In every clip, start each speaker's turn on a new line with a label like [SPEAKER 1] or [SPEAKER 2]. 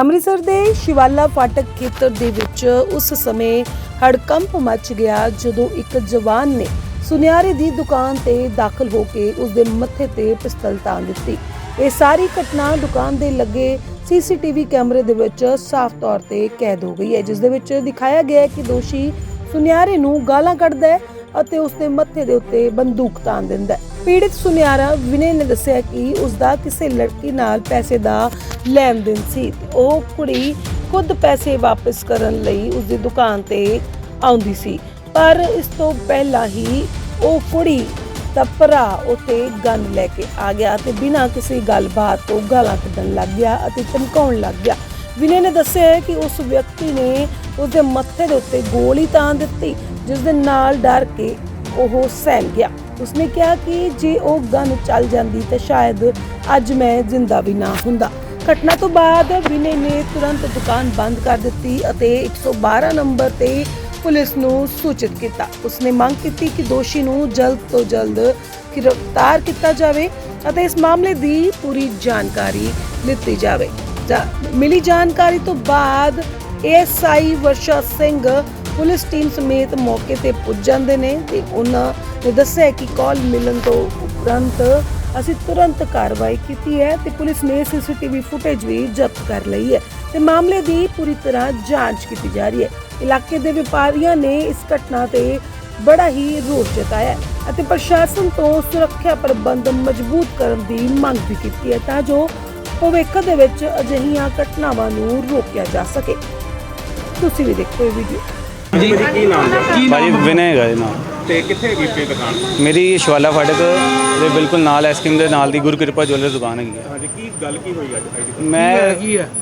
[SPEAKER 1] ਅੰਮ੍ਰਿਤਸਰ ਦੇ ਸ਼ਿਵਾਲਾ ਫਾਟਕ ਖੇਤਰ ਦੇ ਵਿੱਚ ਉਸ ਸਮੇਂ ਹੜਕੰਪ ਮਚ ਗਿਆ ਜਦੋਂ ਇੱਕ ਜਵਾਨ ਨੇ ਸੁਨਿਆਰੇ ਦੀ ਦੁਕਾਨ ਤੇ ਦਾਖਲ ਹੋ ਕੇ ਉਸ ਦੇ ਮੱਥੇ ਤੇ ਪਿਸਤਲ ਤਾਣ ਦਿੱਤੀ। ਇਹ ਸਾਰੀ ਘਟਨਾ ਦੁਕਾਨ ਦੇ ਲੱਗੇ ਸੀਸੀਟੀਵੀ ਕੈਮਰੇ ਦੇ ਵਿੱਚ ਸਾਫ਼ ਤੌਰ ਤੇ ਕੈਦ ਹੋ ਗਈ ਹੈ, ਜਿਸ ਦੇ ਵਿੱਚ ਦਿਖਾਇਆ ਗਿਆ ਹੈ ਕਿ ਦੋਸ਼ੀ ਸੁਨਿਆਰੇ ਨੂੰ ਗਾਲਾਂ ਕੱਢਦਾ ਹੈ ਅਤੇ ਉਸ ਦੇ ਮੱਥੇ ਦੇ ਉੱਤੇ ਬੰਦੂਕ ਤਾਣ ਦਿੰਦਾ ਹੈ। ਪੀੜਿਤ ਸੁਨਿਆਰਾ ਵਿਨੇ ਨੇ ਦੱਸਿਆ ਕਿ ਉਸ ਦਾ ਕਿਸੇ ਲੜਕੀ ਨਾਲ ਪੈਸੇ ਦਾ ਲੈਣ ਦੇਣ ਸੀ ਤੇ ਉਹ ਕੁੜੀ ਖੁਦ ਪੈਸੇ ਵਾਪਸ ਕਰਨ ਲਈ ਉਸ ਦੀ ਦੁਕਾਨ ਤੇ ਆਉਂਦੀ ਸੀ। ਪਰ ਇਸ ਤੋਂ ਪਹਿਲਾਂ ਹੀ ਉਹ ਕੁੜੀ ਦਾ ਭਰਾ ਉੱਤੇ ਗਨ ਲੈ ਕੇ ਆ ਗਿਆ ਤੇ ਬਿਨਾਂ ਕਿਸੇ ਗੱਲਬਾਤ ਤੋਂ ਗਾਲਾਂ ਕੱਢਣ ਲੱਗ ਗਿਆ ਅਤੇ ਧਮਕਾਉਣ ਲੱਗ ਗਿਆ। ਵਿਨੇ ਨੇ ਦੱਸਿਆ ਕਿ ਉਸ ਵਿਅਕਤੀ ਨੇ ਉਸ ਦੇ ਮੱਥੇ ਦੇ ਉੱਤੇ ਗੋਲੀ ਤਾਂ ਦਿੱਤੀ ਜਿਸ ਦੇ ਨਾਲ ਡਰ ਕੇ ਉਹ ਸਹਿਮ ਗਿਆ। ਉਸਨੇ ਕਿਹਾ ਕਿ ਜੇ ਉਹ ਗਨ ਚੱਲ ਜਾਂਦੀ ਤਾਂ ਸ਼ਾਇਦ ਅੱਜ ਮੈਂ ਜ਼ਿੰਦਾ ਵੀ ਨਾ ਹੁੰਦਾ। ਘਟਨਾ ਤੋਂ ਬਾਅਦ ਵਿਨੇ ਨੇ ਤੁਰੰਤ ਦੁਕਾਨ ਬੰਦ ਕਰ ਦਿੱਤੀ ਅਤੇ 112 ਨੰਬਰ ਤੇ ਪੁਲਿਸ ਨੂੰ ਸੂਚਿਤ ਕੀਤਾ। ਉਸਨੇ ਮੰਗ ਕੀਤੀ ਕਿ ਦੋਸ਼ੀ ਨੂੰ ਜਲਦ ਤੋਂ ਜਲਦ ਗ੍ਰਿਫਤਾਰ ਕੀਤਾ ਜਾਵੇ ਅਤੇ ਇਸ ਮਾਮਲੇ ਦੀ ਪੂਰੀ ਜਾਣਕਾਰੀ ਲਿੱਤੀ ਜਾਵੇ। ਮਿਲੀ ਜਾਣਕਾਰੀ ਤੋਂ ਬਾਅਦ ASI Varsha Singh police team ਸਮੇਤ ਮੌਕੇ ਤੇ ਪੁੱਜ ਜਾਂਦੇ ਨੇ ਤੇ ਉਹਨਾਂ ਨੇ ਦੱਸਿਆ ਕਿ ਕਾਲ ਮਿਲਣ ਤੋਂ ਉਪਰੰਤ ਅਸੀਂ ਤੁਰੰਤ ਕਾਰਵਾਈ ਕੀਤੀ ਹੈ ਤੇ ਪੁਲਿਸ ਨੇ ਸੀਸੀਟੀਵੀ ਫੁਟੇਜ ਵੀ ਜ਼ਬਤ ਕਰ ਲਈ ਹੈ ਤੇ ਮਾਮਲੇ ਦੀ ਪੂਰੀ ਤਰ੍ਹਾਂ ਜਾਂਚ ਕੀਤੀ ਜਾ ਰਹੀ ਹੈ। ਇਲਾਕੇ ਦੇ ਵਪਾਰੀਆਂ ਨੇ ਇਸ ਘਟਨਾ ਤੇ ਬੜਾ ਹੀ ਰੋਸ ਜਤਾਇਆ ਅਤੇ ਪ੍ਰਸ਼ਾਸਨ ਤੋਂ ਸੁਰੱਖਿਆ ਪ੍ਰਬੰਧ ਮਜ਼ਬੂਤ ਕਰਨ ਦੀ ਮੰਗ ਵੀ ਕੀਤੀ ਹੈ ਤਾਂ ਜੋ ਭਵਿੱਖ ਦੇ ਵਿੱਚ ਅਜਿਹੀਆਂ ਘਟਨਾਵਾਂ ਨੂੰ ਰੋਕਿਆ ਜਾ ਸਕੇ। ਤੁਸੀਂ ਵੀ ਦੇਖੋ ਇਹ ਵੀਡੀਓ।
[SPEAKER 2] ਜੀ ਮੇਰੀ ਕੀ ਨਾਮ ਹੈ?
[SPEAKER 3] ਭਾਜੀ ਵਿਨੇ ਹੈਗਾ ਜੀ ਨਾਮ
[SPEAKER 2] ਤੇ ਕਿੱਥੇ ਹੈਗੀ ਪੇ ਦੁਕਾਨ?
[SPEAKER 3] ਮੇਰੀ ਸ਼ਵਾਲਾ ਫਾਟਕ ਦੇ ਬਿਲਕੁਲ ਨਾਲ ਐਸਕ੍ਰੀਮ ਦੇ ਨਾਲ ਦੀ ਗੁਰਕਿਰਪਾ ਜੁਐਲਰ ਦੁਕਾਨ ਹੈਗੀ ਹੈ।
[SPEAKER 2] ਹਾਂਜੀ ਕੀ ਗੱਲ ਕੀ ਹੋਈ ਅੱਜ ਅੱਜ ਦੀ?
[SPEAKER 3] ਮੈਂ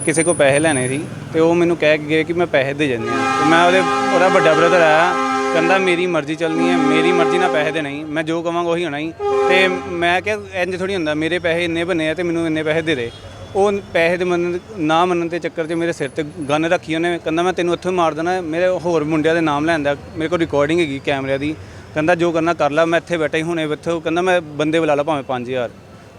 [SPEAKER 3] ਕਿਸੇ ਕੋ ਪੈਸੇ ਲੈਣੇ ਸੀ ਤੇ ਉਹ ਮੈਨੂੰ ਕਹਿ ਕੇ ਗਏ ਕਿ ਮੈਂ ਪੈਸੇ ਦੇ ਜਾਂਦੇ ਆ ਤੇ ਮੈਂ ਉਹਦੇ ਉਹਦਾ ਵੱਡਾ ਬ੍ਰਦਰ ਆਇਆ ਕਹਿੰਦਾ ਮੇਰੀ ਮਰਜ਼ੀ ਚੱਲਣੀ ਹੈ ਮੇਰੀ ਮਰਜ਼ੀ ਨਾਲ ਪੈਸੇ ਦੇਣੇ ਹੀ ਮੈਂ ਜੋ ਕਵਾਂਗਾ ਉਹੀ ਹੋਣਾ ਹੀ ਤੇ ਮੈਂ ਕਿਹਾ ਇੰਜ ਥੋੜੀ ਹੁੰਦਾ ਮੇਰੇ ਪੈਸੇ ਇੰਨੇ ਬਣੇ ਆ ਤੇ ਮੈਨੂੰ ਇੰਨੇ ਪੈਸੇ ਦੇ ਦੇ। ਉਹ ਪੈਸੇ ਦੇ ਮੰਨਣ ਨਾ ਮੰਨਣ ਦੇ ਚੱਕਰ 'ਚ ਮੇਰੇ ਸਿਰ ਤੇ ਗਨ ਰੱਖੀ ਉਹਨੇ ਕਹਿੰਦਾ ਮੈਂ ਤੈਨੂੰ ਇੱਥੋਂ ਮਾਰ ਦੇਣਾ ਮੇਰੇ ਹੋਰ ਮੁੰਡਿਆਂ ਦੇ ਨਾਮ ਲੈਂਦਾ ਮੇਰੇ ਕੋਲ ਰਿਕਾਰਡਿੰਗ ਹੈਗੀ ਕੈਮਰਿਆਂ ਦੀ ਕਹਿੰਦਾ ਜੋ ਕਰਨਾ ਕਰ ਲੈ ਮੈਂ ਇੱਥੇ ਬੈਠਾ ਹੀ ਹੁਣੇ ਇੱਥੇ ਉਹ ਕਹਿੰਦਾ ਮੈਂ ਬੰਦੇ ਬੁਲਾ ਲਾ ਭਾਵੇਂ 5000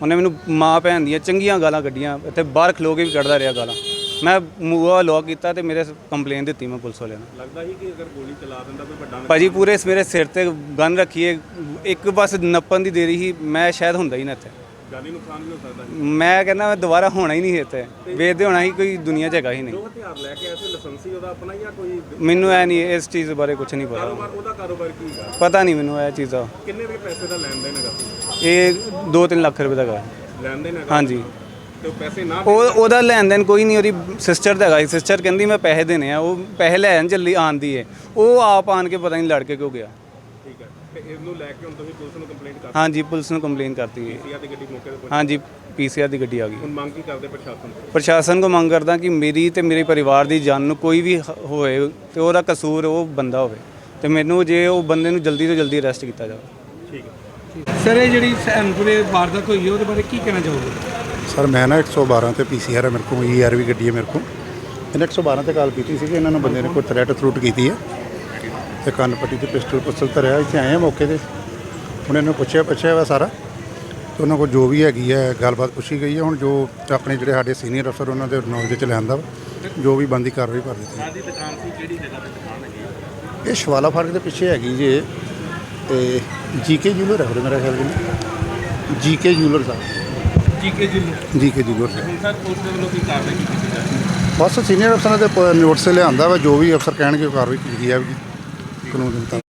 [SPEAKER 3] ਉਹਨੇ ਮੈਨੂੰ ਮਾਂ ਭੈਣ ਦੀਆਂ ਚੰਗੀਆਂ ਗਾਲਾਂ ਕੱਢੀਆਂ ਇੱਥੇ ਬਾਹਰ ਖਲੋ ਕੇ ਵੀ ਕੱਢਦਾ ਰਿਹਾ ਗਾਲਾਂ। ਮੈਂ ਮੂਆ ਲੌਕ ਕੀਤਾ ਤੇ ਮੇਰੇ ਕੰਪਲੇਨ ਦਿੱਤੀ ਮੈਂ ਪੁਲਿਸ ਵਾਲਿਆਂ ਨੂੰ।
[SPEAKER 2] ਲੱਗਦਾ ਸੀ ਕਿ ਅਗਰ ਗੋਲੀ ਚਲਾ ਦਿੰਦਾ ਕੋਈ ਵੱਡਾ
[SPEAKER 3] ਭਾਜੀ ਪੂਰੇ ਮੇਰੇ ਸਿਰ ਤੇ ਗਨ ਰੱਖੀਏ ਇੱਕ ਬਸ ਨੱਪਣ ਦੀ ਦੇਰੀ ਸੀ ਮੈਂ ਸ਼ਾਇਦ ਹੁੰਦਾ ਹੀ ਨਾ ਇੱਥੇ।
[SPEAKER 2] ਜਾਨੀ ਨੁਕਸਾਨ ਵੀ ਹੋ ਸਕਦਾ ਸੀ।
[SPEAKER 3] ਮੈਂ ਕਹਿੰਦਾ ਮੈਂ ਦੁਬਾਰਾ ਹੋਣਾ ਹੀ ਨਹੀਂ ਇੱਥੇ। ਵੇਚਦੇ ਹੋਣਾ ਹੀ ਕੋਈ ਦੁਨੀਆ 'ਚ ਹੈਗਾ ਹੀ ਨਹੀਂ।
[SPEAKER 2] ਜੋ ਹਥਿਆਰ ਲੈ ਕੇ ਆਇਆ ਸੀ ਲਾਇਸੈਂਸੀ ਉਹਦਾ ਆਪਣਾ ਜਾਂ ਕੋਈ?
[SPEAKER 3] ਮੈਨੂੰ ਐ ਨਹੀਂ ਇਸ ਚੀਜ਼ ਬਾਰੇ ਕੁਝ ਨਹੀਂ ਪਤਾ।
[SPEAKER 2] ਕਾਰੋਬਾਰ ਉਹਦਾ ਕਾਰੋਬਾਰ ਕੀ ਹੈਗਾ
[SPEAKER 3] ਪਤਾ ਨਹੀਂ ਮੈਨੂੰ ਇਹ ਚੀਜ਼ ਦਾ।
[SPEAKER 2] ਕਿੰਨੇ ਦੇ ਪੈਸੇ ਦਾ ਲੈਣ ਦੇਣ ਹੈਗਾ
[SPEAKER 3] ਇਹ 2-3 ਲੱਖ ਰੁਪਏ ਦਾ ਹੈਗਾ।
[SPEAKER 2] ਲੈਣ ਦੇਣ ਹੈਗਾ?
[SPEAKER 3] ਹਾਂਜੀ।
[SPEAKER 2] ਤੇ ਉਹ ਪੈਸੇ ਨਾ
[SPEAKER 3] ਉਹ ਉਹਦਾ ਲੈਣ ਦੇਣ ਕੋਈ ਨਹੀਂ ਉਹਦੀ ਸਿਸਟਰ ਦਾ ਹੈਗਾ ਸਿਸਟਰ ਕਹਿੰਦੀ ਮੈਂ ਪੈਸੇ ਦੇਣੇ ਆ ਉਹ ਪੈਸੇ ਲੈਣ ਚੱਲੀ ਆਂਦੀ ਏ। ਉਹ ਆਪ ਆਣ ਕੇ ਪਤਾ ਨਹੀਂ ਲੜ ਕੇ ਕਿਉਂ ਗਿਆ।
[SPEAKER 2] ਠੀਕ ਹੈ ਤੇ ਇਸ ਨੂੰ ਲੈ ਕੇ ਹੁਣ ਤੁਸੀਂ ਪੁਲਿਸ ਨੂੰ ਕੰਪਲੇਂਟ ਕਰ
[SPEAKER 3] ਹਾਂਜੀ ਪੁਲਿਸ ਨੂੰ ਕੰਪਲੇਨ ਕਰਤੀ ਹੈ
[SPEAKER 2] ਦਿੱਤੀ ਆ ਤੇ ਗੱਡੀ ਮੌਕੇ ਤੇ ਪਹੁੰਚ?
[SPEAKER 3] ਹਾਂਜੀ ਪੀਸੀਆਰ ਦੀ ਗੱਡੀ ਆ ਗਈ।
[SPEAKER 2] ਹੁਣ ਮੰਗ ਕੀ ਕਰਦੇ ਪ੍ਰਸ਼ਾਸਨ ਤੋਂ?
[SPEAKER 3] ਪ੍ਰਸ਼ਾਸਨ ਕੋ ਮੰਗ ਕਰਦਾ ਕਿ ਮੇਰੀ ਤੇ ਮੇਰੇ ਪਰਿਵਾਰ ਦੀ ਜਾਨ ਨੂੰ ਕੋਈ ਵੀ ਹ- ਹੋਏ ਤੇ ਉਹਦਾ ਕਸੂਰ ਉਹ ਬੰਦਾ ਹੋਵੇ ਤੇ ਮੈਨੂੰ ਜੇ ਉਹ ਬੰਦੇ ਨੂੰ ਜਲਦੀ ਤੋਂ ਜਲਦੀ ਅਰੈਸਟ ਕੀਤਾ ਜਾਵੇ।
[SPEAKER 2] ਠੀਕ ਹੈ।
[SPEAKER 4] ਸਰ ਇਹ ਜਿਹੜੀ ਸੈਨਪੁਰੇ ਵਾਰਦਾਤ ਹੋਈ ਹੈ ਉਹਦੇ ਬਾਰੇ ਕੀ ਕਹਿਣਾ ਚਾਹੋਗੇ?
[SPEAKER 5] ਸਰ ਮੈਂ ਨਾ 112 ਤੇ ਪੀਸੀਆਰ ਹੈ ਮੇਰੇ ਕੋਲ ਈਆਰ ਵੀ ਗੱਡੀ ਹੈ ਮੇਰੇ ਕੋਲ। ਇਹਨੇ 112 ਤੇ ਕਾਲ ਕੀਤੀ ਸੀ ਕਿ ਇਹਨਾਂ ਨੂੰ ਬੰਦੇ ਨੇ ਕੋਈ ਥ੍ਰੈਟ ਥਰੂਟ ਕੀਤੀ ਹੈ। ਤੇ ਕੰਨ ਪੱਟੀ ਤੇ ਪਿਸਟਲ ਪੁਸਤਲ ਧਰਿਆ ਇੱਥੇ ਆਏ ਆ ਮੌਕੇ ਤੇ। ਹੁਣ ਇਹਨੂੰ ਪੁੱਛਿਆ ਪੁੱਛਿਆ ਵਾ ਸਾਰਾ। ਤੇ ਉਹਨਾਂ ਕੋਲ ਜੋ ਵੀ ਹੈਗੀ ਹੈ ਗੱਲਬਾਤ ਪੁੱਛੀ ਗਈ ਹੈ ਹੁਣ ਜੋ ਆਪਣੇ ਜਿਹੜੇ ਸਾਡੇ ਸੀਨੀਅਰ ਅਫਸਰ ਉਹਨਾਂ ਦੇ ਨੌਲੇਜ ਚ ਲਿਆਂਦਾ ਵਾ। ਜੋ ਵੀ ਬੰਦੀ ਕਾਰਵਾਈ ਕਰ ਦਿੱਤੀ।
[SPEAKER 2] ਦੁਕਾਨ ਸੀ ਕਿਹੜੀ ਜਗ੍ਹਾ ਤੇ ਦੁਕਾਨ ਹੈਗੀ ਹੈ?
[SPEAKER 5] ਇਹ ਸ਼ਵਾਲਾ ਫਾਟਕ ਦੇ ਪਿੱਛੇ ਹੈਗੀ ਜੇ। ਤੇ ਜੀਕੇ ਜੂਲਰ ਹੈ ਉਰੇ ਮੇਰਾ ਖਿਆਲ ਜੀ ਜੀਕੇ ਜੂਲਰ ਸਾਹਿਬ
[SPEAKER 4] ਜੀਕੇ ਜੀ
[SPEAKER 5] ਜੀਕੇ ਜੂਲਰ ਸਾਹਿਬ
[SPEAKER 2] ਹੁਣ ਪੁਲਿਸ ਦੇ ਵੱਲੋਂ ਕੀ ਕਾਰਵਾਈ ਕੀਤੀ ਜਾ ਰਹੀ ਹੈ?
[SPEAKER 5] ਬਸ ਸੀਨੀਅਰ ਅਫਸਰਾਂ ਦੇ ਪ- ਨੋਟਿਸ ਲਿਆਂਦਾ ਵਾ। ਜੋ ਵੀ ਅਫਸਰ ਕਹਿਣਗੇ ਉਹ ਕਾਰਵਾਈ ਕੀਤੀ ਜਾਵੇਗੀ। この歌。